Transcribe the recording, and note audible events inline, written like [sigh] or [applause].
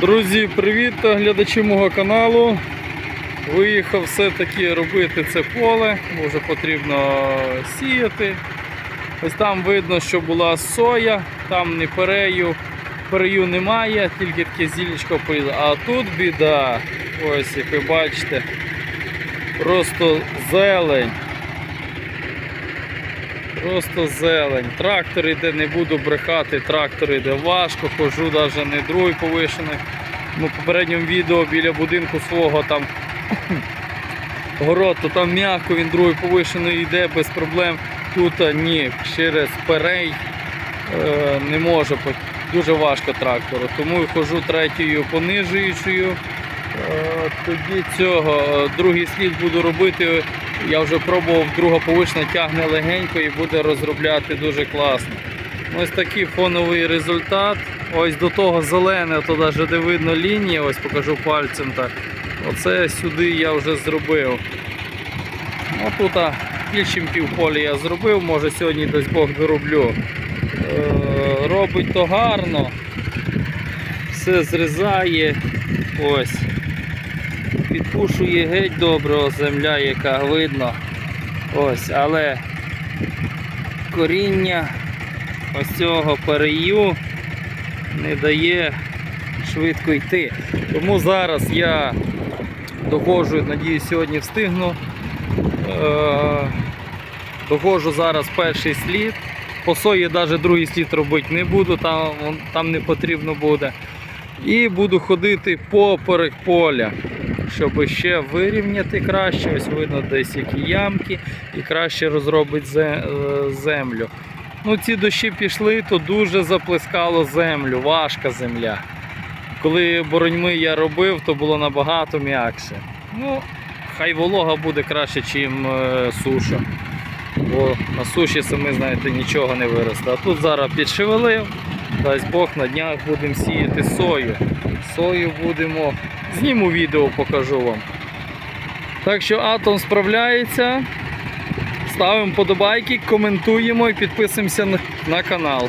Друзі, привіт глядачі мого каналу. Виїхав все-таки робити це поле, бо вже потрібно сіяти. Ось там видно, що була соя, там не перею, перею немає, тільки таке зілечко полізло. А тут біда, ось як ви бачите, просто зелень. Просто зелень. Трактор йде, не буду брехати, трактор йде важко, хожу навіть не другий повишений. Ну, попередньому відео біля будинку свого там [coughs] город, то там м'яко, він другий повишений йде без проблем. Тут ні, через перей е, не може, дуже важко трактору. Тому і хожу третьою понижуючою. Е, Тоді цього е, другий слід буду робити. Я вже пробував, друга повишена тягне легенько і буде розробляти дуже класно. Ось такий фоновий результат. Ось до того зелене, то навіть де видно лінія, ось покажу пальцем так. Оце сюди я вже зробив. Ну, тут а, більше півполя я зробив, може сьогодні дасть Бог дороблю. Е, робить то гарно, все зрізає. Ось. Підпушує геть доброго земля, яка видно. Ось, але коріння ось цього перею не дає швидко йти. Тому зараз я доходжу, надіюсь, сьогодні встигну. Е, доходжу зараз перший слід. По сої навіть другий слід робити не буду, там, там не потрібно буде. І буду ходити поперек поля, щоб ще вирівняти краще. Ось видно десь які ямки і краще розробити е, землю. Ну, ці дощі пішли, то дуже заплескало землю, важка земля. Коли бороньми я робив, то було набагато м'якше. Ну, хай волога буде краще, ніж суша. Бо на суші, самі знаєте, нічого не виросте. А тут зараз підшевелив, дасть Бог на днях будемо сіяти сою. Сою будемо. Зніму відео, покажу вам. Так що атом справляється. Ставимо подобайки, коментуємо і підписуємося на- на канал.